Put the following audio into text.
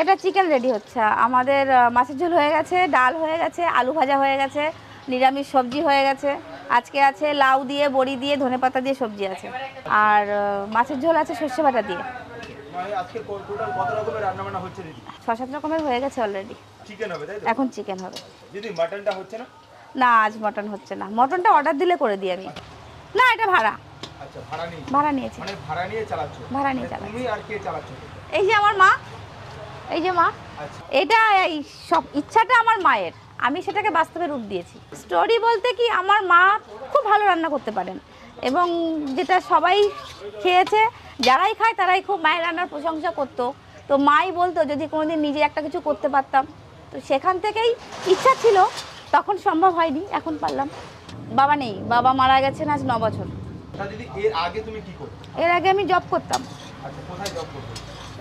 এটা chicken ready হচ্ছে। আমাদের মাছের ঝোল হয়ে গেছে ডাল হয়ে গেছে আলু ভাজা হয়ে গেছে নিরামিষ সবজি হয়ে গেছে। আজকে আছে লাউ দিয়ে বড়ি দিয়ে ধনেপাতা দিয়ে সবজি আছে। আর মাছের ঝোল আছে সর্ষে বাটা দিয়ে। মানে ছ সাত রকমের হয়ে গেছে অলরেডি এখন চিকেন হবে। না? আজ মটন হচ্ছে না। মটনটা অর্ডার দিলে করে দিই আমি। না এটা ভাড়া। আচ্ছা ভাড়া নিয়ে ভাড়া নিয়েছি। মানে ভাড়া নিয়ে চালাচ্ছ? ভাড়া নিয়ে মানে চালাচ্ছি। তুমি আর কে চালাচ্ছ? এই যে আমার মা এই যে মা আচ্ছা। এটা এই সব ইচ্ছাটা আমার মায়ের। আমি সেটাকে বাস্তবে রূপ দিয়েছি। স্টোরি বলতে কি আমার মা খুব ভালো রান্না করতে পারেন। এবং যেটা সবাই খেয়েছে যারাই খায় তারাই খুব মায়ের রান্নার প্রশংসা করতো। তো মাই বলতো যদি কোনোদিন নিজে একটা কিছু করতে পারতাম। তো সেখান থেকেই ইচ্ছা ছিল তখন সম্ভব হয়নি এখন পারলাম। বাবা নেই বাবা মারা গেছেন আজ ন বছর। তা দিদি এর আগে তুমি কি করতে? এর আগে আমি জব করতাম। আচ্ছা কোথায় জব করতে?